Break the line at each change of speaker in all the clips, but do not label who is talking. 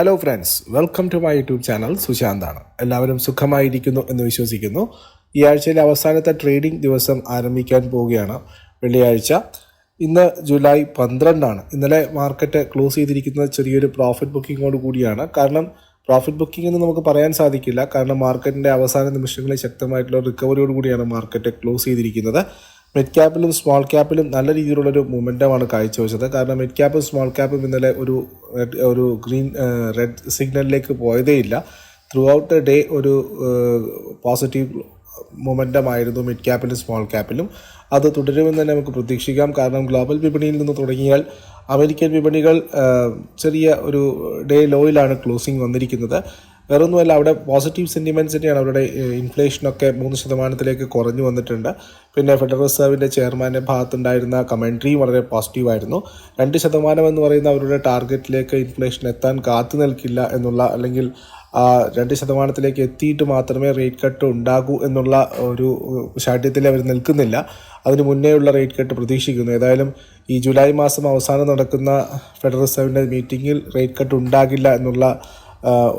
Hello friends welcome to my YouTube channel സുശാന്താണ് എല്ലാവരും സുഖമായിരിക്കുന്നു എന്ന് വിശ്വസിക്കുന്നു. ഈ ആഴ്ചയിലെ അവസാനത്തെ ട്രേഡിംഗ് ദിവസം ആരംഭിക്കാൻ പോവുകയാണ്. വെള്ളിയാഴ്ച ഇന്ന് ജൂലൈ പന്ത്രണ്ടാണ്. ഇന്നലെ മാർക്കറ്റ് ക്ലോസ് ചെയ്തിരിക്കുന്നത് ചെറിയൊരു പ്രോഫിറ്റ് ബുക്കിങ്ങോട് കൂടിയാണ്. കാരണം പ്രോഫിറ്റ് ബുക്കിംഗ് എന്ന് നമുക്ക് പറയാൻ സാധിക്കില്ല. കാരണം മാർക്കറ്റിന്റെ അവസാന നിമിഷങ്ങളിൽ ശക്തമായിട്ടുള്ള റിക്കവറിയോട് കൂടിയാണ് മാർക്കറ്റ് ക്ലോസ് ചെയ്തിരിക്കുന്നത്. മിഡ് ക്യാപ്പിലും സ്മോൾ ക്യാപ്പിലും നല്ല രീതിയിലുള്ളൊരു മൂമെന്റമാണ് കാഴ്ചവെച്ചത്. കാരണം മിഡ് ക്യാപ്പും സ്മോൾ ക്യാപ്പും ഇന്നലെ ഒരു ഒരു ഗ്രീൻ റെഡ് സിഗ്നലിലേക്ക് പോയതേയില്ല ത്രൂ ഔട്ട് ദ ഡേ ഒരു പോസിറ്റീവ് മൊമെന്റം ആയിരുന്നു മിഡ് ക്യാപ്പിലും സ്മോൾ ക്യാപ്പിലും അത് തുടരുമെന്ന് തന്നെ നമുക്ക് പ്രതീക്ഷിക്കാം. കാരണം ഗ്ലോബൽ വിപണിയിൽ നിന്ന് തുടങ്ങിയാൽ അമേരിക്കൻ വിപണികൾ ചെറിയ ഒരു ഡേ ലോയിലാണ് ക്ലോസിംഗ് വന്നിരിക്കുന്നത്. വേറൊന്നുമല്ല അവിടെ പോസിറ്റീവ് സെന്റിമെന്റ്സ് തന്നെയാണ് അവരുടെ ഇൻഫ്ലേഷനൊക്കെ മൂന്ന് ശതമാനത്തിലേക്ക് കുറഞ്ഞു വന്നിട്ടുണ്ട്. പിന്നെ ഫെഡറൽ റിസർവിന്റെ ചെയർമാന്റെ ഭാഗത്തുണ്ടായിരുന്ന കമൻട്രിയും വളരെ പോസിറ്റീവായിരുന്നു രണ്ട് ശതമാനം എന്ന് പറയുന്ന അവരുടെ ടാർഗറ്റിലേക്ക് ഇൻഫ്ലേഷൻ എത്താൻ കാത്തു നിൽക്കില്ല എന്നുള്ള അല്ലെങ്കിൽ രണ്ട് ശതമാനത്തിലേക്ക് എത്തിയിട്ട് മാത്രമേ റേറ്റ് കട്ട് ഉണ്ടാകൂ എന്നുള്ള ഒരു ശാഠ്യത്തിൽ അവർ നിൽക്കുന്നില്ല. അതിന് മുന്നേയുള്ള റേറ്റ് കട്ട് പ്രതീക്ഷിക്കുന്നു. ഏതായാലും ഈ ജൂലൈ മാസം അവസാനം നടക്കുന്ന ഫെഡറൽ റിസർവിന്റെ മീറ്റിങ്ങിൽ റേറ്റ് കട്ട് ഉണ്ടാകില്ല എന്നുള്ള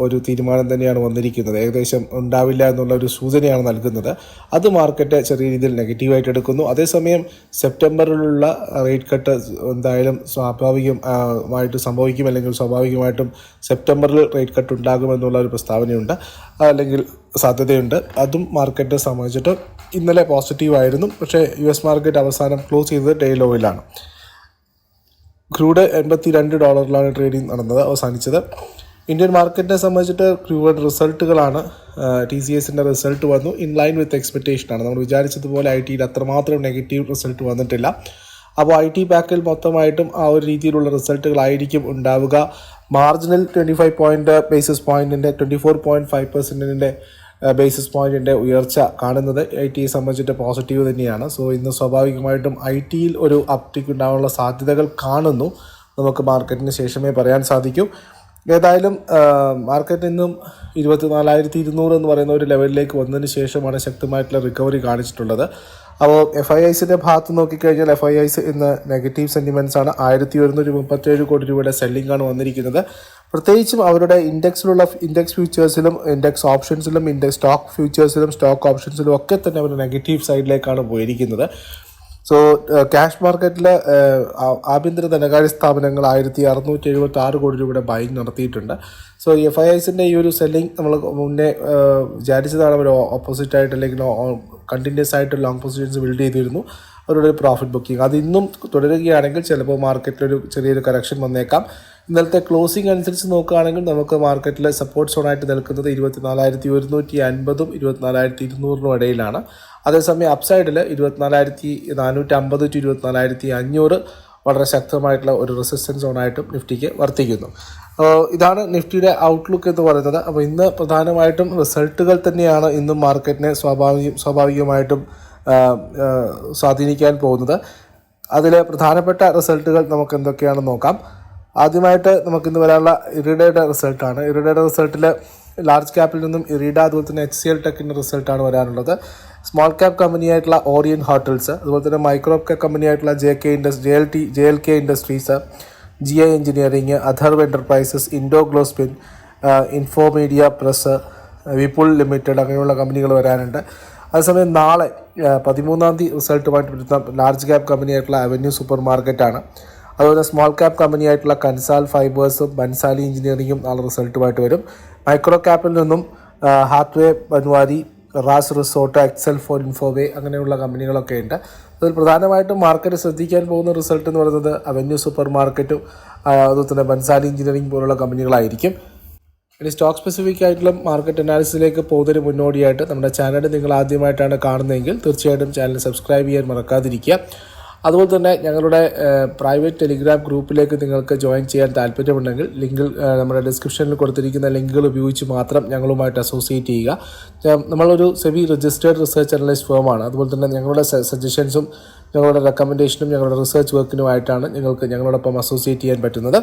ഒരു തീരുമാനം തന്നെയാണ് വന്നിരിക്കുന്നത്. ഏകദേശം ഉണ്ടാവില്ല എന്നുള്ള ഒരു സൂചനയാണ് നൽകുന്നത്. അത് മാർക്കറ്റ് ചെറിയ രീതിയിൽ നെഗറ്റീവായിട്ട് എടുക്കുന്നു. അതേസമയം സെപ്റ്റംബറിലുള്ള റേറ്റ് കട്ട് എന്തായാലും സ്വാഭാവികമായിട്ട് സംഭവിക്കും. അല്ലെങ്കിൽ സ്വാഭാവികമായിട്ടും സെപ്റ്റംബറിൽ റേറ്റ് കട്ട് ഉണ്ടാകുമെന്നുള്ള ഒരു പ്രസ്താവനയുണ്ട്. അല്ലെങ്കിൽ സാധ്യതയുണ്ട്. അതും മാർക്കറ്റ് സംബന്ധിച്ചിട്ട് ഇന്നലെ പോസിറ്റീവായിരുന്നു പക്ഷേ യു എസ് മാർക്കറ്റ് അവസാനം ക്ലോസ് ചെയ്തത് ഡേ ലോയിലാണ് ക്രൂഡ് എൺപത്തി രണ്ട് ഡോളറിലാണ് ട്രേഡിംഗ് നടന്നത് അവസാനിച്ചത്. ഇന്ത്യൻ മാർക്കറ്റിനെ സംബന്ധിച്ചിട്ട് ക്യൂവഡ് റിസൾട്ടുകളാണ് ടി സി എസിന്റെ റിസൾട്ട് വന്നു. ഇൻ ലൈൻ വിത്ത് എക്സ്പെക്റ്റേഷനാണ് നമ്മൾ വിചാരിച്ചതുപോലെ ഐ ടിയിൽ അത്രമാത്രം നെഗറ്റീവ് റിസൾട്ട് വന്നിട്ടില്ല. അപ്പോൾ ഐ ടി പാക്കിൽ മൊത്തമായിട്ടും ആ ഒരു രീതിയിലുള്ള റിസൾട്ടുകളായിരിക്കും ഉണ്ടാവുക. Marginal twenty five point basis പോയിന്റിന്റെ ട്വന്റി ഫോർ പോയിന്റ് ഫൈവ് പെർസെന്റിന്റെ ബേസിസ് പോയിന്റിന്റെ ഉയർച്ച കാണുന്നത് ഐ ടിയെ സംബന്ധിച്ചിട്ട് പോസിറ്റീവ് തന്നെയാണ്. സോ ഇന്ന് സ്വാഭാവികമായിട്ടും ഐ ടിയിൽ ഒരു അപ്റ്റിക്ക് ഉണ്ടാകാനുള്ള സാധ്യതകൾ കാണുന്നു. നമുക്ക് മാർക്കറ്റിന് ശേഷമേ പറയാൻ സാധിക്കൂ. ഏതായാലും മാർക്കറ്റ് ഇന്നും ഇരുപത്തി നാലായിരത്തി ഇരുന്നൂറ് എന്ന് പറയുന്ന ഒരു ലെവലിലേക്ക് വന്നതിന് ശേഷമാണ് ശക്തമായിട്ടുള്ള റിക്കവറി കാണിച്ചിട്ടുള്ളത്. അപ്പോൾ എഫ് ഐ ഐസിന്റെ ഭാഗത്ത് നോക്കിക്കഴിഞ്ഞാൽ എഫ് ഐ ഐസ് ഇന്ന് നെഗറ്റീവ് സെന്റിമെന്റ്സ് ആണ്. ആയിരത്തി ഒരുന്നൂറ്റി മുപ്പത്തേഴ് കോടി രൂപയുടെ സെല്ലിംഗ് ആണ് വന്നിരിക്കുന്നത്. പ്രത്യേകിച്ചും അവരുടെ ഇൻഡെക്സിലുള്ള ഇൻഡെക്സ് ഫ്യൂച്ചേഴ്സിലും ഇൻഡെക്സ് ഓപ്ഷൻസിലും ഇൻഡെക്സ് സ്റ്റോക്ക് ഫ്യൂച്ചേഴ്സിലും സ്റ്റോക്ക് ഓപ്ഷൻസിലും ഒക്കെ തന്നെ അവർ നെഗറ്റീവ് സൈഡിലേക്കാണ് പോയിരിക്കുന്നത്. സോ ക്യാഷ് മാർക്കറ്റിൽ ആഭ്യന്തര ധനകാര്യ സ്ഥാപനങ്ങൾ ആയിരത്തി അറുന്നൂറ്റി എഴുപത്തി ആറ് കോടി രൂപയുടെ ബൈങ് നടത്തിയിട്ടുണ്ട്. സോ എഫ് ഐ ഐസിന്റെ ഈ ഒരു സെല്ലിംഗ് നമ്മൾ മുന്നേ ഏഹ്, വിചാരിച്ചതാണ് അവർ ഓപ്പോസിറ്റ് ആയിട്ട് അല്ലെങ്കിൽ കണ്ടിന്യൂസ് ആയിട്ട് ലോങ് പൊസിഷൻസ് ബിൽഡ് ചെയ്തിരുന്നു. അവരുടെ ഒരു പ്രോഫിറ്റ് ബുക്കിംഗ് അത് ഇന്നും തുടരുകയാണെങ്കിൽ ചിലപ്പോൾ മാർക്കറ്റിലൊരു ചെറിയൊരു കറക്ഷൻ വന്നേക്കാം. ഇന്നലത്തെ ക്ലോസിംഗ് അനുസരിച്ച് നോക്കുകയാണെങ്കിൽ നമുക്ക് മാർക്കറ്റിലെ സപ്പോർട്ട് സോണായിട്ട് നിൽക്കുന്നത് ഇരുപത്തിനാലായിരത്തി ഒരുന്നൂറ്റി അൻപതും ഇരുപത്തിനാലായിരത്തി ഇരുന്നൂറിനും ഇടയിലാണ്. അതേസമയം അപ്സൈഡിൽ ഇരുപത്തിനാലായിരത്തി നാനൂറ്റി അമ്പത് ടു ഇരുപത്തിനാലായിരത്തി അഞ്ഞൂറ് വളരെ ശക്തമായിട്ടുള്ള ഒരു റെസിസ്റ്റൻസ് സോണായിട്ടും നിഫ്റ്റിക്ക് വർത്തിക്കുന്നു. ഇതാണ് നിഫ്റ്റിയുടെ ഔട്ട്ലുക്ക് എന്ന് പറയുന്നത്. അപ്പോൾ ഇന്ന് പ്രധാനമായിട്ടും റിസൾട്ടുകൾ തന്നെയാണ് ഇന്നും മാർക്കറ്റിനെ സ്വാഭാവിക സ്വാഭാവികമായിട്ടും സ്വാധീനിക്കാൻ പോകുന്നത്. അതിലെ പ്രധാനപ്പെട്ട റിസൾട്ടുകൾ നമുക്ക് എന്തൊക്കെയാണെന്ന് നോക്കാം. ആദ്യമായിട്ട് നമുക്ക് ഇന്ന് വരാനുള്ള ഇറിഡയുടെ റിസൾട്ടാണ്. ഇറിഡയുടെ റിസൾട്ടിൽ ലാർജ് ക്യാപ്പിൽ നിന്നും ഇറിഡ അതുപോലെ തന്നെ എച്ച് സി എൽ ടെക്കിന്റെ റിസൾട്ടാണ് വരാനുള്ളത്. സ്മോൾ ക്യാപ്പ് കമ്പനിയായിട്ടുള്ള ഓറിയൻ ഹോട്ടൽസ് അതുപോലെ തന്നെ micro cap കമ്പനിയായിട്ടുള്ള J K industry J L T J L K industries G I engineering Atharv enterprises Indo ഗ്ലോസ്പിൻ info media press Vipul limited അങ്ങനെയുള്ള കമ്പനികൾ വരാനുണ്ട്. അതേസമയം നാളെ പതിമൂന്നാം തീയതി റിസൾട്ടുമായിട്ട് വരുന്ന ലാർജ് ക്യാപ്പ് കമ്പനിയായിട്ടുള്ള അവന്യൂ സൂപ്പർ മാർക്കറ്റാണ് അതുപോലെ സ്മോൾ ക്യാപ്പ് കമ്പനിയായിട്ടുള്ള കൻസാൽ ഫൈബേഴ്സും ബൻസാലി എഞ്ചിനീയറിങ്ങും നാളെ റിസൾട്ടുമായിട്ട് വരും. മൈക്രോ ക്യാപ്പിൽ നിന്നും Hathway Banwari Ras resort Excel four infoway അങ്ങനെയുള്ള കമ്പനികളൊക്കെ ഉണ്ട്. അതിൽ പ്രധാനമായിട്ടും മാർക്കറ്റ് ശ്രദ്ധിക്കാൻ പോകുന്ന റിസൾട്ട് എന്ന് പറയുന്നത് അവന്യൂ സൂപ്പർ മാർക്കറ്റും അതുപോലെ തന്നെ ബൻസാലി എഞ്ചിനീയറിംഗ് പോലുള്ള കമ്പനികളായിരിക്കും. ഇനി സ്റ്റോക്ക് സ്പെസിഫിക് ആയിട്ടുള്ള മാർക്കറ്റ് അനാലിസിലേക്ക് പോകുന്നതിന് മുന്നോടിയായിട്ട് നമ്മുടെ ചാനൽ നിങ്ങൾ ആദ്യമായിട്ടാണ് കാണുന്നതെങ്കിൽ തീർച്ചയായിട്ടും ചാനൽ സബ്സ്ക്രൈബ് ചെയ്യാൻ മറക്കാതിരിക്കുക. അതുപോലെ തന്നെ ഞങ്ങളുടെ പ്രൈവറ്റ് ടെലിഗ്രാം ഗ്രൂപ്പിലേക്ക് നിങ്ങൾക്ക് ജോയിൻ ചെയ്യാൻ താല്പര്യമുണ്ടെങ്കിൽ ലിങ്കിൽ നമ്മുടെ ഡിസ്ക്രിപ്ഷനിൽ കൊടുത്തിരിക്കുന്ന ലിങ്കുകൾ ഉപയോഗിച്ച് മാത്രം ഞങ്ങളുമായിട്ട് അസോസിയേറ്റ് ചെയ്യുക. നമ്മളൊരു സെവി രജിസ്റ്റേർഡ് റിസർച്ച് അനലൈസ് ഫേമാണ് അതുപോലെ തന്നെ ഞങ്ങളുടെ സജഷൻസും ഞങ്ങളുടെ റെക്കമെൻഡേഷനും ഞങ്ങളുടെ റിസർച്ച് വർക്കിനുമായിട്ടാണ് നിങ്ങൾക്ക് ഞങ്ങളോടൊപ്പം അസോസിയേറ്റ് ചെയ്യാൻ പറ്റുന്നത്.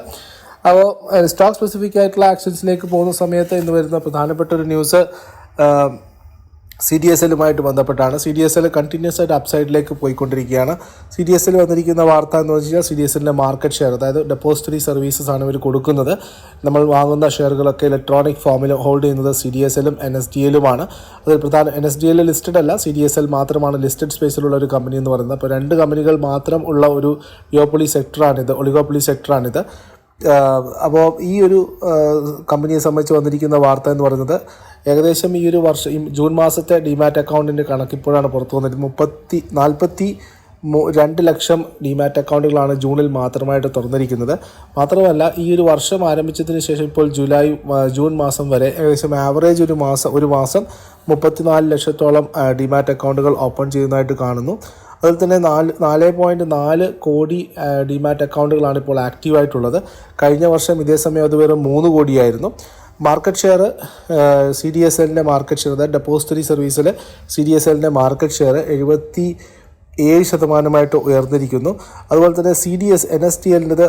അപ്പോൾ സ്റ്റോക്ക് സ്പെസിഫിക് ആയിട്ടുള്ള ആക്ഷൻസിലേക്ക് പോകുന്ന സമയത്ത് ഇന്ന് വരുന്ന പ്രധാനപ്പെട്ട ഒരു ന്യൂസ് സി ഡി എസ് എല്ലുമായിട്ട് ബന്ധപ്പെട്ടാണ്. C D S L continuous ആയിട്ട് അപ്സൈഡിലേക്ക് പോയിക്കൊണ്ടിരിക്കുകയാണ്. സി ഡി എസ് എൽ വന്നിരിക്കുന്ന വാർത്ത എന്ന് വെച്ച് കഴിഞ്ഞാൽ സി ഡി എസ് എല്ലിന്റെ മാർക്കറ്റ് ഷെയർ അതായത് ഡെപ്പോസിറ്ററി സർവീസസ് ആണ് ഇവർ കൊടുക്കുന്നത്. നമ്മൾ വാങ്ങുന്ന ഷെയറുകളൊക്കെ ഇലക്ട്രോണിക് ഫോമിൽ ഹോൾഡ് ചെയ്യുന്നത് സി ഡി എസ് എല്ലും എൻ എസ് ഡി എല്ലുമാണ്. അതിൽ പ്രധാന N S D L listed അല്ല സി ഡി എസ് എൽ മാത്രമാണ് ലിസ്റ്റഡ് സ്പേസിലുള്ള ഒരു കമ്പനി എന്ന് പറയുന്നത്. അപ്പോൾ രണ്ട് കമ്പനികൾ മാത്രം ഉള്ള ഒരു യോപ്പൊളി സെക്ടറാണിത് ഒളിഗോപ്പൊളി സെക്ടറാണിത് അപ്പോൾ ഈ ഒരു കമ്പനിയെ സംബന്ധിച്ച് വന്നിരിക്കുന്ന വാർത്ത എന്ന് പറയുന്നത് ഏകദേശം ഈ ഒരു വർഷം ഈ ജൂൺ മാസത്തെ ഡിമാറ്റ് അക്കൗണ്ടിന്റെ കണക്ക് ഇപ്പോഴാണ് പുറത്തു വന്നിട്ട് മുപ്പത്തി നാൽപ്പത്തി രണ്ട് ലക്ഷം ഡിമാറ്റ് അക്കൗണ്ടുകളാണ് ജൂണിൽ മാത്രമായിട്ട് തുറന്നിരിക്കുന്നത്. മാത്രമല്ല ഈ ഒരു വർഷം ആരംഭിച്ചതിന് ശേഷം ഇപ്പോൾ ജൂലൈ ജൂൺ മാസം വരെ ഏകദേശം ആവറേജ് ഒരു മാസം ഒരു മാസം മുപ്പത്തിനാല് ലക്ഷത്തോളം ഡിമാറ്റ് അക്കൗണ്ടുകൾ ഓപ്പൺ ചെയ്യുന്നതായിട്ട് കാണുന്നു. അതിൽ തന്നെ നാല് നാല് പോയിന്റ് നാല് കോടി ഡിമാറ്റ് അക്കൗണ്ടുകളാണ് ഇപ്പോൾ ആക്റ്റീവായിട്ടുള്ളത് കഴിഞ്ഞ വർഷം ഇതേ സമയം അത് വെറും മൂന്ന് കോടിയായിരുന്നു. Market share C D S എല്ലിന്റെ മാർക്കറ്റ് ഷെയർ അതായത് ഡെപ്പോസിറ്ററി സർവീസിൽ സി ഡി എസ് എല്ലിന്റെ മാർക്കറ്റ് ഷെയർ എഴുപത്തി ഏഴ് ശതമാനമായിട്ട് ഉയർന്നിരിക്കുന്നു. അതുപോലെ തന്നെ C D S N S T എല്ലിന്റെ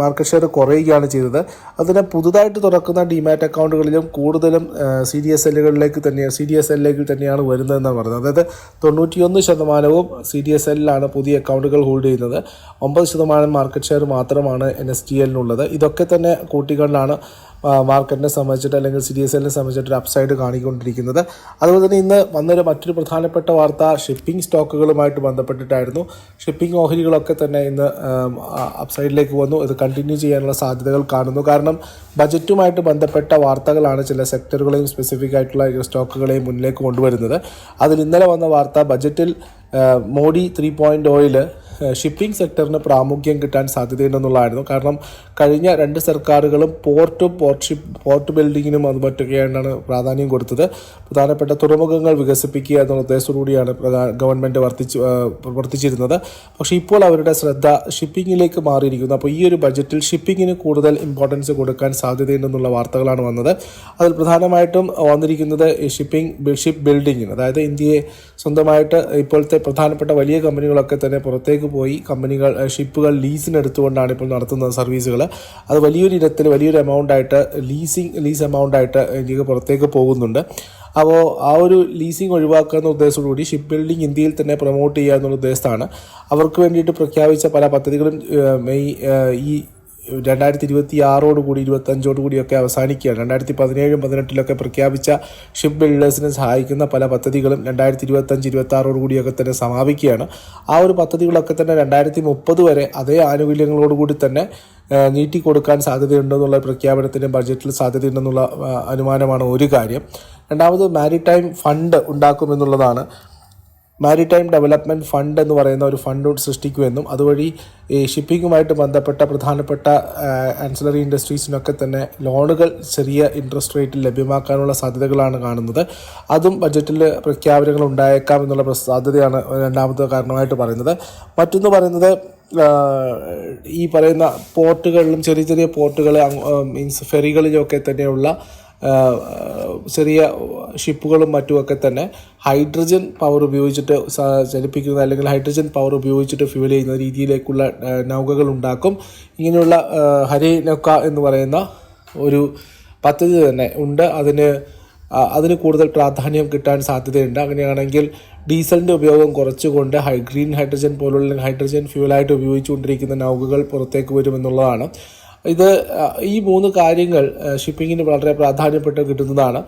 മാർക്കറ്റ് ഷെയർ കുറയുകയാണ് ചെയ്തത്. അതിനെ പുതുതായിട്ട് തുറക്കുന്ന ഡിമാറ്റ് അക്കൗണ്ടുകളിലും കൂടുതലും സി ഡി എസ് എല്ലുകളിലേക്ക് തന്നെയാണ് സി ഡി എസ് എല്ലിലേക്ക് തന്നെയാണ് വരുന്നതെന്നാണ് പറയുന്നത് അതായത് തൊണ്ണൂറ്റിയൊന്ന് ശതമാനവും സി ഡി എസ് എല്ലിലാണ് പുതിയ അക്കൗണ്ടുകൾ ഹോൾഡ് ചെയ്യുന്നത്. ഒമ്പത് ശതമാനം മാർക്കറ്റ് ഷെയർ മാത്രമാണ് എൻ എസ് ടി എല്ലിനുള്ളത് ഇതൊക്കെ തന്നെ കൂട്ടിക്കൊണ്ടാണ് ആ, മാർക്കറ്റിനെ സംബന്ധിച്ചിട്ട് അല്ലെങ്കിൽ സി ഡി എസ് എല്ലിനെ സംബന്ധിച്ചിട്ട് ഒരു അപ്സൈഡ് കാണിക്കൊണ്ടിരിക്കുന്നത്. അതുപോലെ തന്നെ ഇന്ന് വന്നൊരു മറ്റൊരു പ്രധാനപ്പെട്ട വാർത്ത ഷിപ്പിംഗ് സ്റ്റോക്കുകളുമായിട്ട് ബന്ധപ്പെട്ടിട്ടായിരുന്നു. ഷിപ്പിംഗ് ഓഹരികളൊക്കെ തന്നെ ഇന്ന് അപ്സൈഡിലേക്ക് വന്നു. ഇത് കണ്ടിന്യൂ ചെയ്യാനുള്ള സാധ്യതകൾ കാണുന്നു. കാരണം ബജറ്റുമായിട്ട് ബന്ധപ്പെട്ട വാർത്തകളാണ് ചില സെക്ടറുകളെയും സ്പെസിഫിക് ആയിട്ടുള്ള സ്റ്റോക്കുകളെയും മുന്നിലേക്ക് കൊണ്ടുവരുന്നത്. അതിൽ ഇന്നലെ വന്ന വാർത്ത ബജറ്റിൽ Modi three point oil shipping സെക്ടറിന് പ്രാമുഖ്യം കിട്ടാൻ സാധ്യതയുണ്ടെന്നുള്ളതായിരുന്നു. കാരണം കഴിഞ്ഞ രണ്ട് സർക്കാരുകളും പോർട്ടും പോർട്ട് ഷിപ്പ് പോർട്ട് ബിൽഡിങ്ങിനും അത് മറ്റൊക്കെയാണ് പ്രാധാന്യം കൊടുത്തത്. പ്രധാനപ്പെട്ട തുറമുഖങ്ങൾ വികസിപ്പിക്കുക എന്നുള്ള ഉദ്ദേശത്തോടുകൂടിയാണ് ഗവൺമെന്റ് വർത്തിച്ച് പ്രവർത്തിച്ചിരുന്നത്. പക്ഷേ ഇപ്പോൾ അവരുടെ ശ്രദ്ധ ഷിപ്പിങ്ങിലേക്ക് മാറിയിരിക്കുന്നു. അപ്പോൾ ഈ ഒരു ബജറ്റിൽ ഷിപ്പിങ്ങിന് കൂടുതൽ ഇമ്പോർട്ടൻസ് കൊടുക്കാൻ സാധ്യതയുണ്ടെന്നുള്ള വാർത്തകളാണ് വന്നത്. അതിൽ പ്രധാനമായിട്ടും വന്നിരിക്കുന്നത് ഷിപ്പിംഗ് ഷിപ്പ് ബിൽഡിങ്ങിന് അതായത് ഇന്ത്യയെ സ്വന്തമായിട്ട് ഇപ്പോഴത്തെ പ്രധാനപ്പെട്ട വലിയ കമ്പനികളൊക്കെ തന്നെ പുറത്തേക്ക് പോയി കമ്പനികൾ ഷിപ്പുകൾ ലീസിന് എടുത്തുകൊണ്ടാണ് ഇപ്പോൾ നടത്തുന്ന സർവീസുകൾ. അത് വലിയൊരു ഇനത്തിൽ വലിയൊരു എമൗണ്ട് ആയിട്ട് ലീസിങ് ലീസ് എമൗണ്ട് ആയിട്ട് ഇന്ത്യയ്ക്ക് പുറത്തേക്ക് പോകുന്നുണ്ട്. അപ്പോൾ ആ ഒരു ലീസിങ് ഒഴിവാക്കുക എന്ന ഉദ്ദേശത്തോടുകൂടി ഷിപ്പ് ബിൽഡിംഗ് ഇന്ത്യയിൽ തന്നെ പ്രൊമോട്ട് ചെയ്യുക എന്നുള്ള ഉദ്ദേശത്താണ്. അവർക്ക് വേണ്ടിയിട്ട് പ്രഖ്യാപിച്ച പല പദ്ധതികളും ഈ രണ്ടായിരത്തി ഇരുപത്തി ആറോട് കൂടി ഇരുപത്തഞ്ചോട് കൂടിയൊക്കെ അവസാനിക്കുകയാണ്. രണ്ടായിരത്തി പതിനേഴും പതിനെട്ടിലൊക്കെ പ്രഖ്യാപിച്ച ഷിപ്പ് ബിൽഡേഴ്സിനെ സഹായിക്കുന്ന പല പദ്ധതികളും രണ്ടായിരത്തി ഇരുപത്തഞ്ച് ഇരുപത്തി ആറോട് കൂടിയൊക്കെ തന്നെ സമാപിക്കുകയാണ്. ആ ഒരു പദ്ധതികളൊക്കെ തന്നെ രണ്ടായിരത്തി മുപ്പത് വരെ അതേ ആനുകൂല്യങ്ങളോടുകൂടി തന്നെ ആ, നീട്ടിക്കൊടുക്കാൻ സാധ്യതയുണ്ടെന്നുള്ള പ്രഖ്യാപനത്തിന് ബഡ്ജറ്റിൽ സാധ്യതയുണ്ടെന്നുള്ള അനുമാനമാണ് ഒരു കാര്യം. രണ്ടാമത് മാരിടൈം ഫണ്ട് ഉണ്ടാക്കുമെന്നുള്ളതാണ് മാരിടൈം ഡെവലപ്മെന്റ് ഫണ്ട് എന്ന് പറയുന്ന ഒരു ഫണ്ട് സൃഷ്ടിക്കുമെന്നും അതുവഴി ഈ ഷിപ്പിങ്ങുമായിട്ട് ബന്ധപ്പെട്ട പ്രധാനപ്പെട്ട ആൻസിലറി ഇൻഡസ്ട്രീസിനൊക്കെ തന്നെ ലോണുകൾ ചെറിയ ഇൻട്രസ്റ്റ് റേറ്റിൽ ലഭ്യമാക്കാനുള്ള സാധ്യതകളാണ് കാണുന്നത്. അതും ബജറ്റിൽ പ്രഖ്യാപനങ്ങൾ ഉണ്ടായേക്കാം എന്നുള്ള സാധ്യതയാണ് രണ്ടാമത്തെ കാരണമായിട്ട് പറയുന്നത്. മറ്റൊന്ന് പറയുന്നത് ഈ പറയുന്ന പോർട്ടുകളിലും ചെറിയ ചെറിയ പോർട്ടുകൾ മീൻസ് ഫെറികളിലൊക്കെ തന്നെയുള്ള ചെറിയ ഷിപ്പുകളും മറ്റുമൊക്കെ തന്നെ ഹൈഡ്രജൻ പവർ ഉപയോഗിച്ചിട്ട് ചലിപ്പിക്കുന്ന അല്ലെങ്കിൽ ഹൈഡ്രജൻ പവർ ഉപയോഗിച്ചിട്ട് ഫ്യൂൽ ചെയ്യുന്ന രീതിയിലേക്കുള്ള നൗകകൾ ഉണ്ടാക്കും. ഇങ്ങനെയുള്ള ഹരി നൗക്ക നൗക എന്ന് പറയുന്ന ഒരു പദ്ധതി തന്നെ ഉണ്ട്. അതിന് അതിന് കൂടുതൽ പ്രാധാന്യം കിട്ടാൻ സാധ്യതയുണ്ട്. അങ്ങനെയാണെങ്കിൽ ഡീസലിന്റെ ഉപയോഗം കുറച്ചുകൊണ്ട് ഹൈ ഗ്രീൻ ഹൈഡ്രജൻ പോലുള്ള ഹൈഡ്രജൻ ഫ്യൂലായിട്ട് ഉപയോഗിച്ചുകൊണ്ടിരിക്കുന്ന നൗകകൾ പുറത്തേക്ക് വരുമെന്നുള്ളതാണ്. ഇത് ഈ മൂന്ന് കാര്യങ്ങൾ ഷിപ്പിങ്ങിന് വളരെ പ്രാധാന്യപ്പെട്ട് കിട്ടുന്നതാണ്.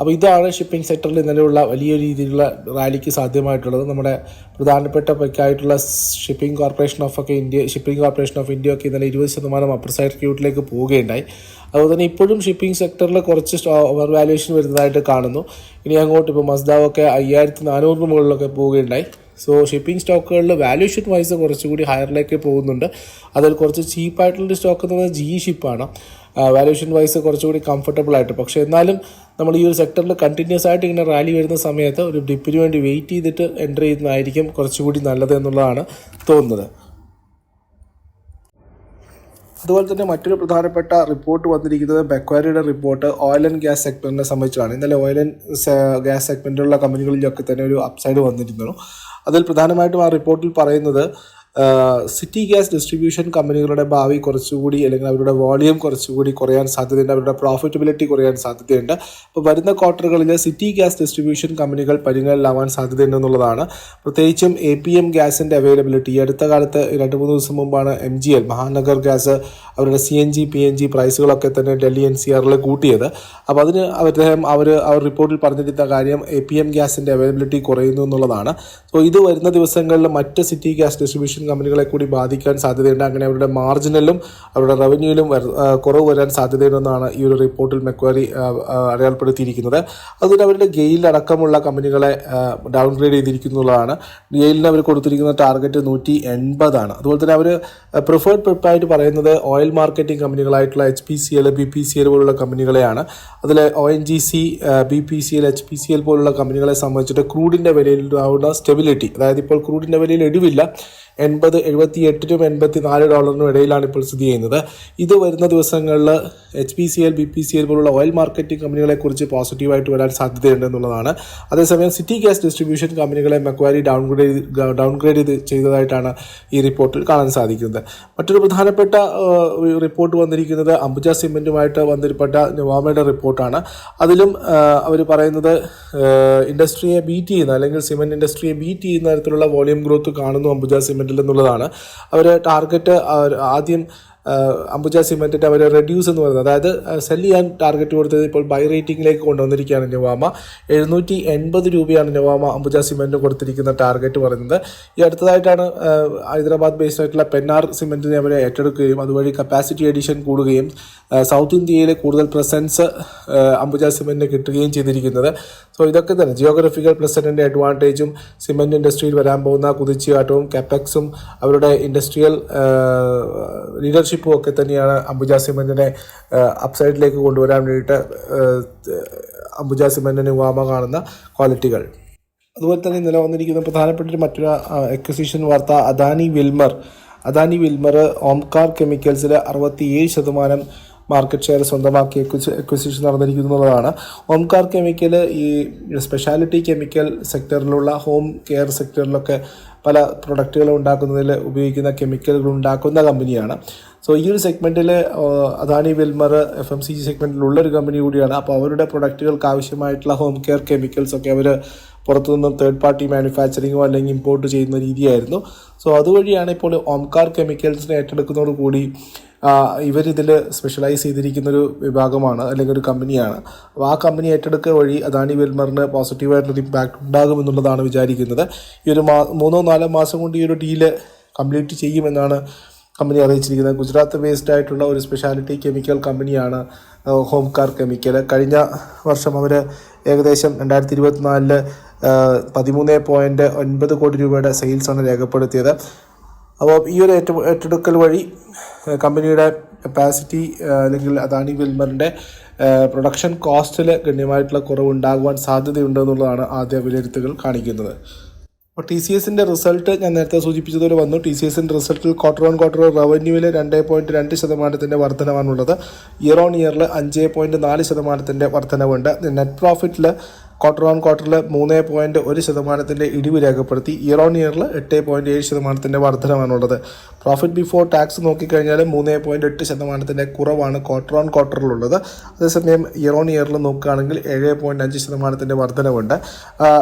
അപ്പോൾ ഇതാണ് ഷിപ്പിംഗ് സെക്ടറിൽ ഇന്നലെയുള്ള വലിയ രീതിയിലുള്ള റാലിക്ക് സാധ്യമായിട്ടുള്ളത്. നമ്മുടെ പ്രധാനപ്പെട്ട പൈക്കായിട്ടുള്ള ഷിപ്പിംഗ് കോർപ്പറേഷൻ ഓഫ് ഒക്കെ India shipping corporation of India ഒക്കെ ഇന്നലെ ഇരുപത് ശതമാനം അപ്പർ ക്യൂട്ടിലേക്ക് പോവുകയുണ്ടായി. അതുപോലെ തന്നെ ഇപ്പോഴും ഷിപ്പിംഗ് സെക്ടറിൽ കുറച്ച് ഓവർ വാല്യുവേഷൻ വരുന്നതായിട്ട് കാണുന്നു. ഇനി അങ്ങോട്ട് ഇപ്പോൾ മസ്ദാവൊക്കെ അയ്യായിരത്തി നാനൂറിന് മുകളിലൊക്കെ പോവുകയുണ്ടായി. സോ ഷിപ്പിംഗ് സ്റ്റോക്കുകളിൽ വാല്യൂഷൻ വൈസ് കുറച്ചുകൂടി ഹയറിലേക്ക് പോകുന്നുണ്ട്. അതിൽ കുറച്ച് ചീപ്പായിട്ടുള്ള സ്റ്റോക്ക് എന്ന് പറഞ്ഞാൽ ജി ഷിപ്പാണ് വാല്യൂഷൻ വൈസ് കുറച്ചുകൂടി കംഫർട്ടബിൾ ആയിട്ട്. പക്ഷേ എന്നാലും നമ്മൾ ഈ ഒരു സെക്ടറിൽ കണ്ടിന്യൂസ് ആയിട്ട് ഇങ്ങനെ റാലി വരുന്ന സമയത്ത് ഒരു ഡിപ്പിന് വേണ്ടി വെയിറ്റ് ചെയ്തിട്ട് എന്റർ ചെയ്യുന്നതായിരിക്കും കുറച്ചുകൂടി നല്ലത് എന്നുള്ളതാണ് തോന്നുന്നത്. അതുപോലെ തന്നെ മറ്റൊരു പ്രധാനപ്പെട്ട റിപ്പോർട്ട് വന്നിരിക്കുന്നത് ബെക്വാരിയുടെ റിപ്പോർട്ട് ഓയിൽ ആൻഡ് ഗ്യാസ് സെക്ടറിനെ സംബന്ധിച്ചാണ്. ഇന്നലെ ഓയിൽ ആൻഡ് ഗ്യാസ് സെഗ്മെന്റിലുള്ള കമ്പനികളിലൊക്കെ തന്നെ ഒരു അപ്സൈഡ് വന്നിരുന്നു. അതിൽ പ്രധാനമായിട്ടും ആ റിപ്പോർട്ടിൽ പറയുന്നത് സിറ്റി ഗ്യാസ് ഡിസ്ട്രിബ്യൂഷൻ കമ്പനികളുടെ ഭാവി കുറച്ചുകൂടി അല്ലെങ്കിൽ അവരുടെ വോളിയം കുറച്ചുകൂടി കുറയാൻ സാധ്യതയുണ്ട്. അവരുടെ പ്രോഫിറ്റബിലിറ്റി കുറയാൻ സാധ്യതയുണ്ട്. അപ്പോൾ വരുന്ന ക്വാർട്ടറുകളിൽ സിറ്റി ഗ്യാസ് ഡിസ്ട്രിബ്യൂഷൻ കമ്പനികൾ പരിഗണനയിലാവാൻ സാധ്യതയുണ്ട് എന്നുള്ളതാണ്. പ്രത്യേകിച്ചും എ പി എം ഗ്യാസിന്റെ അവൈലബിലിറ്റി അടുത്ത കാലത്ത് രണ്ട് മൂന്ന് ദിവസം മുമ്പാണ് M G L Mahanagar gas അവരുടെ C N G P N G പ്രൈസുകളൊക്കെ തന്നെ ഡൽഹി എൻ സി ആറിൽ കൂട്ടിയത്. അപ്പോൾ അതിന് അദ്ദേഹം അവർ അവർ റിപ്പോർട്ടിൽ പറഞ്ഞിരുന്ന കാര്യം എ പി എം ഗ്യാസിന്റെ അവൈലബിലിറ്റി കുറയുന്നു എന്നുള്ളതാണ്. സോ ഇത് വരുന്ന ദിവസങ്ങളിൽ മറ്റ് സിറ്റി ഗ്യാസ് ഡിസ്ട്രിബ്യൂഷൻ കമ്പനികളെ കൂടി ബാധിക്കാൻ സാധ്യതയുണ്ട്. അങ്ങനെ അവരുടെ മാർജിനലും അവരുടെ റവന്യൂവിലും കുറവ് വരാൻ സാധ്യതയുണ്ടെന്നാണ് ഈ ഒരു റിപ്പോർട്ടിൽ മെക്വാരി അടയാളപ്പെടുത്തിയിരിക്കുന്നത്. അതുപോലെ അവരുടെ ഗെയിൽ അടക്കമുള്ള കമ്പനികളെ ഡൗൺഗ്രേഡ് ചെയ്തിരിക്കുന്നു ചെയ്തിരിക്കുന്നുള്ളതാണ്. ഗെയിലിന് അവർ കൊടുത്തിരിക്കുന്ന ടാർഗറ്റ് നൂറ്റി എൺപതാണ്. അതുപോലെ തന്നെ അവർ പ്രിഫേർഡ് പ്രിപ്പായിട്ട് പറയുന്നത് oil marketing കമ്പനികളായിട്ടുള്ള H P C L B P C L പോലുള്ള കമ്പനികളെയാണ്. അതിൽ O N G C B P C L H P C L പോലുള്ള കമ്പനികളെ സംബന്ധിച്ചിട്ട് ക്രൂഡിന്റെ വിലയിൽ ഉണ്ടാവുന്ന സ്റ്റെബിലിറ്റി അതായത് ഇപ്പോൾ ക്രൂഡിന്റെ വിലയിൽ ഇടിവില്ല എൺപത് എഴുപത്തി എട്ടിനും എൺപത്തി നാല് ഡോളറിനും ഇടയിലാണ് ഇപ്പോൾ സ്ഥിതി ചെയ്യുന്നത്. ഇത് വരുന്ന ദിവസങ്ങളിൽ H P C L B P C L പോലുള്ള ഓയിൽ മാർക്കറ്റിംഗ് കമ്പനികളെക്കുറിച്ച് പോസിറ്റീവായിട്ട് വരാൻ സാധ്യതയുണ്ട് എന്നുള്ളതാണ്. അതേസമയം സിറ്റി ഗ്യാസ് ഡിസ്ട്രിബ്യൂഷൻ കമ്പനികളെ മെക്വാരി ഡൗൺഗ്രേഡ് ഡൗൺഗ്രേഡ് ചെയ്ത് ചെയ്തതായിട്ടാണ് ഈ റിപ്പോർട്ടിൽ കാണാൻ സാധിക്കുന്നത്. മറ്റൊരു പ്രധാനപ്പെട്ട റിപ്പോർട്ട് വന്നിരിക്കുന്നത് അംബുജ സിമെന്റുമായിട്ട് വന്നിരിപ്പെട്ട നൊവാമയുടെ റിപ്പോർട്ടാണ്. അതിലും അവർ പറയുന്നത് ഇൻഡസ്ട്രിയെ ബീറ്റ് ചെയ്യുന്ന അല്ലെങ്കിൽ സിമെന്റ് ഇൻഡസ്ട്രിയെ ബീറ്റ് ചെയ്യുന്ന തരത്തിലുള്ള വോളിയം ഗ്രോത്ത് കാണുന്നു അംബുജ സിമെന്റിൽ എന്നുള്ളതാണ്. അവർ ടാർഗറ്റ് ആദ്യം അംബുജ സിമെന്റിന്റെ അവർ റെഡ്യൂസ് എന്ന് പറയുന്നത്. അതായത് സെൽ ചെയ്യാൻ ടാർഗറ്റ് കൊടുത്തത് ഇപ്പോൾ ബൈ റേറ്റിംഗിലേക്ക് കൊണ്ടുവന്നിരിക്കുകയാണ് നെവാമ. എഴുന്നൂറ്റി എൺപത് രൂപയാണ് നെവാമ അംബുജ സിമെന്റ് കൊടുത്തിരിക്കുന്ന ടാർഗറ്റ് പറയുന്നത്. ഈ അടുത്തതായിട്ടാണ് ഹൈദരാബാദ് ബേസ്ഡ് ആയിട്ടുള്ള പെന്നാർ സിമെന്റിനെ അവരെ ഏറ്റെടുക്കുകയും അതുവഴി കപ്പാസിറ്റി എഡിഷൻ കൂടുകയും സൗത്ത് ഇന്ത്യയിലെ കൂടുതൽ പ്രസൻസ് അംബുജ സിമെന്റിന് കിട്ടുകയും ചെയ്തിരിക്കുന്നത്. സോ ഇതൊക്കെ തന്നെ. ജിയോഗ്രഫിക്കൽ പ്രസന്റിന്റെ അഡ്വാന്റേജും സിമെന്റ് ഇൻഡസ്ട്രിയിൽ വരാൻ പോകുന്ന കുതിച്ചുകാട്ടവും കെപ്പക്സും അവരുടെ ഇൻഡസ്ട്രിയൽ ലീഡർഷിപ്പും ഒക്കെ തന്നെയാണ് അംബുജ സിമെന്റിനെ അപ്സൈഡിലേക്ക് കൊണ്ടുവരാൻ വേണ്ടിയിട്ട് അംബുജ സിമെന്റിന് വാമ കാണുന്ന ക്വാളിറ്റികൾ അതുപോലെ തന്നെ ഇന്നലെ വന്നിരിക്കുന്ന പ്രധാനപ്പെട്ട മറ്റൊരു എക്വസിഷൻ വാർത്ത അദാനി വിൽമർ. അദാനി വിൽമർ ഓംകാർ കെമിക്കൽസിൽ അറുപത്തിയേഴ് ശതമാനം മാർക്കറ്റ് ഷെയർ സ്വന്തമാക്കി എക്വിസിഷൻ നടന്നിരിക്കുന്നു എന്നുള്ളതാണ് ഓംകാർ കെമിക്കൽ ഈ സ്പെഷ്യാലിറ്റി കെമിക്കൽ സെക്ടറിലുള്ള ഹോം കെയർ സെക്ടറിലൊക്കെ പല പ്രൊഡക്റ്റുകൾ ഉണ്ടാക്കുന്നതിൽ ഉപയോഗിക്കുന്ന കെമിക്കലുകൾ ഉണ്ടാക്കുന്ന കമ്പനിയാണ് സോ ഈ ഒരു സെഗ്മെന്റിൽ Adani Wilmar F M C G സെഗ്മെന്റിലുള്ള ഒരു കമ്പനി കൂടിയാണ്. അപ്പോൾ അവരുടെ പ്രൊഡക്റ്റുകൾക്ക് ആവശ്യമായിട്ടുള്ള ഹോം കെയർ കെമിക്കൽസ് ഒക്കെ അവർ പുറത്തുനിന്നും തേർഡ് പാർട്ടി മാനുഫാക്ചറിങ്ങോ അല്ലെങ്കിൽ ഇമ്പോർട്ട് ചെയ്യുന്ന രീതിയായിരുന്നു. സോ അതുവഴിയാണ് ഇപ്പോൾ ഓംകാർ കെമിക്കൽസിനെ ഏറ്റെടുക്കുന്നതോടുകൂടി ഇവരിതിൽ സ്പെഷ്യലൈസ് ചെയ്തിരിക്കുന്നൊരു വിഭാഗമാണ് അല്ലെങ്കിൽ ഒരു കമ്പനിയാണ് അപ്പോൾ ആ കമ്പനി ഏറ്റെടുക്കുക വഴി അദാനി വെൽമറിന് പോസിറ്റീവായിട്ടുള്ള ഇമ്പാക്റ്റ് ഉണ്ടാകുമെന്നുള്ളതാണ് വിചാരിക്കുന്നത്. ഈ ഒരു മാ മൂന്നോ നാലോ മാസം കൊണ്ട് ഈ ഒരു ഡീൽ കംപ്ലീറ്റ് ചെയ്യുമെന്നാണ് കമ്പനി അറിയിച്ചിരിക്കുന്നത്. ഗുജറാത്ത് ബേസ്ഡ് ആയിട്ടുള്ള ഒരു സ്പെഷ്യാലിറ്റി കെമിക്കൽ കമ്പനിയാണ് ഹോംകാർ കെമിക്കൽ കഴിഞ്ഞ വർഷം അവർ ഏകദേശം രണ്ടായിരത്തി ഇരുപത്തിനാലിൽ പതിമൂന്ന് പോയിന്റ് ഒൻപത് കോടി രൂപയുടെ സെയിൽസാണ് രേഖപ്പെടുത്തിയത്. അപ്പോൾ ഈ ഒരു ഏറ്റ ഏറ്റെടുക്കൽ വഴി കമ്പനിയുടെ കപ്പാസിറ്റി അല്ലെങ്കിൽ അദാനി വിൽമറിന്റെ പ്രൊഡക്ഷൻ കോസ്റ്റിൽ ഗണ്യമായിട്ടുള്ള കുറവുണ്ടാകുവാൻ സാധ്യതയുണ്ട് എന്നുള്ളതാണ് ആദ്യ വിലയിരുത്തുകൾ കാണിക്കുന്നത്. അപ്പോൾ ടി സി എസിന്റെ റിസൾട്ട് ഞാൻ നേരത്തെ സൂചിപ്പിച്ചതുപോലെ വന്നു. ടി സി എസിന്റെ റിസൾട്ടിൽ ക്വാർട്ടർ ഓൺ ക്വാർട്ടർ റവന്യൂവിൽ രണ്ട് പോയിന്റ് രണ്ട് ശതമാനത്തിന്റെ വർധനമാണുള്ളത് ഇയർ ഓൺ ഇയറിൽ അഞ്ച് പോയിന്റ് നാല് ശതമാനത്തിന്റെ വർധനവുണ്ട്. നെറ്റ് പ്രോഫിറ്റിൽ ക്വാർട്ടർ ഓൺ ക്വാർട്ടറിൽ മൂന്ന് പോയിന്റ് ഒരു ശതമാനത്തിന്റെ ഇടിവ് രേഖപ്പെടുത്തി. ഇയർ ഓൺ ഇയറിൽ എട്ട് പോയിന്റ് ഏഴ് ശതമാനത്തിന്റെ വർധനമാണുള്ളത് പ്രോഫിറ്റ് ബിഫോർ ടാക്സ് നോക്കിക്കഴിഞ്ഞാൽ മൂന്ന് പോയിന്റ് എട്ട് ശതമാനത്തിന്റെ കുറവാണ് ക്വാർട്ടർ ഓൺ ക്വാർട്ടറിലുള്ളത് അതേസമയം ഇയർ ഓൺ ഇയറിൽ നോക്കുകയാണെങ്കിൽ ഏഴ് പോയിന്റ് അഞ്ച് ശതമാനത്തിന്റെ വർധനവുണ്ട്.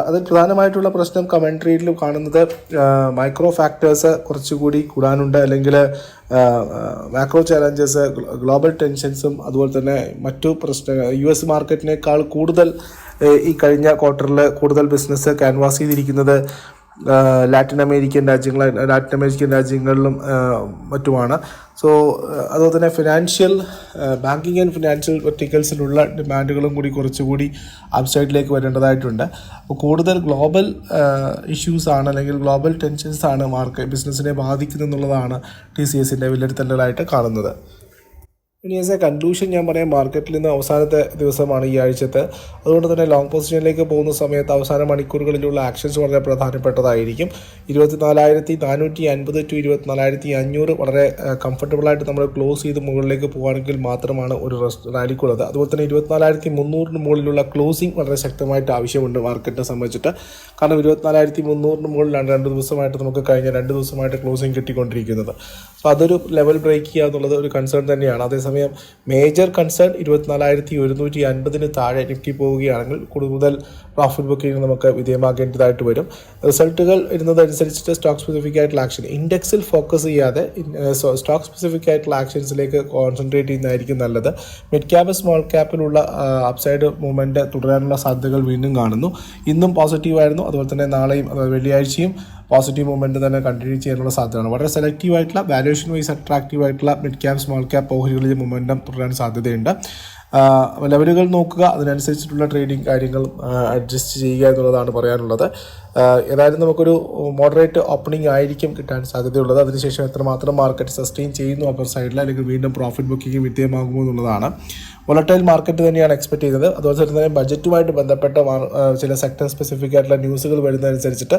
അതിൽ പ്രധാനമായിട്ടുള്ള പ്രശ്നം കമൻട്രിയിൽ കാണുന്നത് മൈക്രോ ഫാക്ടേഴ്സ് കുറച്ചുകൂടി കൂടാനുണ്ട്. അല്ലെങ്കിൽ മാക്രോ ചാലഞ്ചസ് ഗ്ലോബൽ ടെൻഷൻസും അതുപോലെ തന്നെ മറ്റു പ്രശ്നങ്ങൾ യു എസ് മാർക്കറ്റിനേക്കാൾ കൂടുതൽ ഈ കഴിഞ്ഞ ക്വാർട്ടറിൽ കൂടുതൽ ബിസിനസ് ക്യാൻവാസ് ചെയ്തിരിക്കുന്നത് ലാറ്റിൻ അമേരിക്കൻ രാജ്യങ്ങൾ ലാറ്റിൻ അമേരിക്കൻ രാജ്യങ്ങളിലും മറ്റുമാണ്. സോ അതുപോലെ തന്നെ ഫിനാൻഷ്യൽ ബാങ്കിങ് ആൻഡ് ഫിനാൻഷ്യൽ വെർട്ടിക്കൽസിലുള്ള ഡിമാൻഡുകളും കൂടി കുറച്ചുകൂടി അപ്സൈഡിലേക്ക് വരേണ്ടതായിട്ടുണ്ട്. അപ്പോൾ കൂടുതൽ ഗ്ലോബൽ ഇഷ്യൂസ് ആണ് അല്ലെങ്കിൽ ഗ്ലോബൽ ടെൻഷൻസ് ആണ് മാർക്കറ്റ് ബിസിനസ്സിനെ ബാധിക്കുന്നത് എന്നുള്ളതാണ് ടി സി എസിന്റെ വിലയിരുത്തലുകളായിട്ട് കാണുന്നത്. ഇനി ആസ് എ കൺക്ലൂഷൻ ഞാൻ പറയാം മാർക്കറ്റിൽ നിന്ന് അവസാനത്തെ ദിവസമാണ് ഈ ആഴ്ചത്തെ. അതുകൊണ്ട് തന്നെ ലോങ് പൊസിഷനിലേക്ക് പോകുന്ന സമയത്ത് അവസാന മണിക്കൂറുകളിലുള്ള ആക്ഷൻസ് വളരെ പ്രധാനപ്പെട്ടതായിരിക്കും. ഇരുപത്തിനാലായിരത്തി നാനൂറ്റി അൻപത് ടു ഇരുപത്തിനാലായിരത്തി അഞ്ഞൂറ് വളരെ കംഫർട്ടബിളായിട്ട് നമ്മൾ ക്ലോസ് ചെയ്ത് മുകളിലേക്ക് പോകുകയാണെങ്കിൽ മാത്രമാണ് ഒരു റെസ്റ്റ് റാലിക്കുള്ളത് അതുപോലെ തന്നെ ഇരുപത്തിനാലായിരത്തി മുന്നൂറിന് മുകളിലുള്ള ക്ലോസിംഗ് വളരെ ശക്തമായിട്ട് ആവശ്യമുണ്ട് മാർക്കറ്റിനെ സംബന്ധിച്ചിട്ട്. കാരണം ഇരുപത്തിനാലായിരത്തി മുന്നൂറിന് മുകളിലാണ് രണ്ട് ദിവസമായിട്ട് നമുക്ക് കഴിഞ്ഞ രണ്ട് ദിവസമായിട്ട് ക്ലോസിംഗ് കിട്ടിക്കൊണ്ടിരിക്കുന്നത്. അപ്പോൾ അതൊരു ലെവൽ ബ്രേക്ക് ചെയ്യുക എന്നുള്ളത് ഒരു കൺസേൺ തന്നെയാണ്. അതേസമയം മേജർ കൺസേൺ ഇരുപത്തിനാലായിരത്തി ഒരുന്നൂറ്റി അൻപതിന് താഴെ നിഫ്റ്റി പോവുകയാണെങ്കിൽ കൂടുതൽ പ്രോഫിറ്റ് ബുക്കിംഗ് നമുക്ക് വിധേയമാക്കേണ്ടതായിട്ട് വരും. റിസൾട്ടുകൾ വരുന്നതനുസരിച്ചിട്ട് സ്റ്റോക്ക് സ്പെസിഫിക് ആയിട്ടുള്ള ആക്ഷൻ ഇൻഡെക്സിൽ ഫോക്കസ് ചെയ്യാതെ സ്റ്റോക്ക് സ്പെസിഫിക് ആയിട്ടുള്ള ആക്ഷൻസിലേക്ക് കോൺസെൻട്രേറ്റ് ചെയ്യുന്നതായിരിക്കും നല്ലത്. മിഡ് ക്യാപ് സ്മോൾ ക്യാപ്പിലുള്ള അപ്സൈഡ് മൂവ്മെന്റ് തുടരാനുള്ള സാധ്യതകൾ വീണ്ടും കാണുന്നു. ഇന്നും പോസിറ്റീവായിരുന്നു അതുപോലെ തന്നെ നാളെയും വെള്ളിയാഴ്ചയും പോസിറ്റീവ് മൂവ്മെന്റ് തന്നെ കണ്ടിന്യൂ ചെയ്യാനുള്ള സാധ്യതയാണ്. വളരെ സെലക്റ്റീവ് ആയിട്ടുള്ള വാല്യുവേഷൻ വൈസ് അട്രാക്റ്റീവ് ആയിട്ടുള്ള മിഡ് ക്യാപ് സ്മോൾ ക്യാപ് ഓഹരികളിൽ മൊമെന്റം തുടരാൻ സാധ്യതയുണ്ട്. ലെവലുകൾ നോക്കുക അതിനനുസരിച്ചിട്ടുള്ള ട്രേഡിംഗ് കാര്യങ്ങൾ അഡ്ജസ്റ്റ് ചെയ്യുക എന്നുള്ളതാണ് പറയാനുള്ളത്. ഏതായാലും നമുക്കൊരു മോഡറേറ്റ് ഓപ്പണിംഗ് ആയിരിക്കും കിട്ടാൻ സാധ്യതയുള്ളത്. അതിനുശേഷം എത്രമാത്രം മാർക്കറ്റ് സസ്റ്റെയിൻ ചെയ്യുന്നു അപ്പർ സൈഡിൽ അല്ലെങ്കിൽ വീണ്ടും പ്രോഫിറ്റ് ബുക്കിംഗ് വിധേയമാകുമോ എന്നുള്ളതാണ്. വൊളട്ടൈൽ മാർക്കറ്റ് തന്നെയാണ് എക്സ്പെക്ട് ചെയ്യുന്നത്. അതുപോലെ തന്നെ ബജറ്റുമായിട്ട് ബന്ധപ്പെട്ട ചില സെക്ടർ സ്പെസിഫിക് ആയിട്ടുള്ള ന്യൂസുകൾ വരുന്നതനുസരിച്ചിട്ട്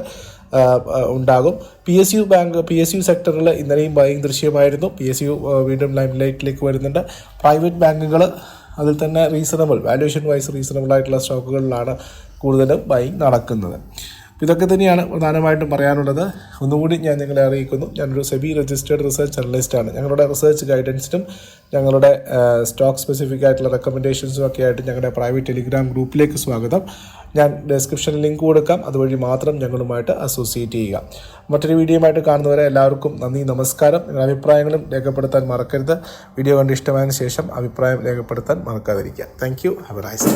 ഉണ്ടാകും. P S U bank P S U സെക്ടറിൽ ഇന്നലെയും ബൈങ് ദൃശ്യമായിരുന്നു. പി എസ് യു വീണ്ടും ലൈം ലൈറ്റിലേക്ക് വരുന്നുണ്ട്. പ്രൈവറ്റ് ബാങ്കുകൾ അതിൽ തന്നെ റീസണബിൾ വാല്യുവേഷൻ വൈസ് റീസണബിൾ ആയിട്ടുള്ള സ്റ്റോക്കുകളിലാണ് കൂടുതലും ബൈങ് നടക്കുന്നത്. ഇതൊക്കെ തന്നെയാണ് പ്രധാനമായിട്ടും പറയാനുള്ളത്. ഒന്നുകൂടി ഞാൻ നിങ്ങളെ അറിയിക്കുന്നു. ഞാനൊരു സെബി രജിസ്റ്റേർഡ് റിസർച്ച് അനലിസ്റ്റാണ് ഞങ്ങളുടെ റിസർച്ച് ഗൈഡൻസിനും ഞങ്ങളുടെ സ്റ്റോക്ക് സ്പെസിഫിക് ആയിട്ടുള്ള റെക്കമെൻഡേഷൻസും ഒക്കെ ആയിട്ട് ഞങ്ങളുടെ പ്രൈവറ്റ് ടെലിഗ്രാം ഗ്രൂപ്പിലേക്ക് സ്വാഗതം. ഞാൻ ഡിസ്ക്രിപ്ഷനിൽ ലിങ്ക് കൊടുക്കാം. അതുവഴി മാത്രം ഞങ്ങളുമായിട്ട് അസോസിയേറ്റ് ചെയ്യുക. മറ്റൊരു വീഡിയോയുമായിട്ട് കാണുന്നവരെ എല്ലാവർക്കും നന്ദി നമസ്കാരം. നിങ്ങളുടെ അഭിപ്രായങ്ങളും രേഖപ്പെടുത്താൻ മറക്കരുത്. വീഡിയോ കണ്ട് ഇഷ്ടമായതിനു ശേഷം അഭിപ്രായം രേഖപ്പെടുത്താൻ മറക്കാതിരിക്കുക. Thank you have nice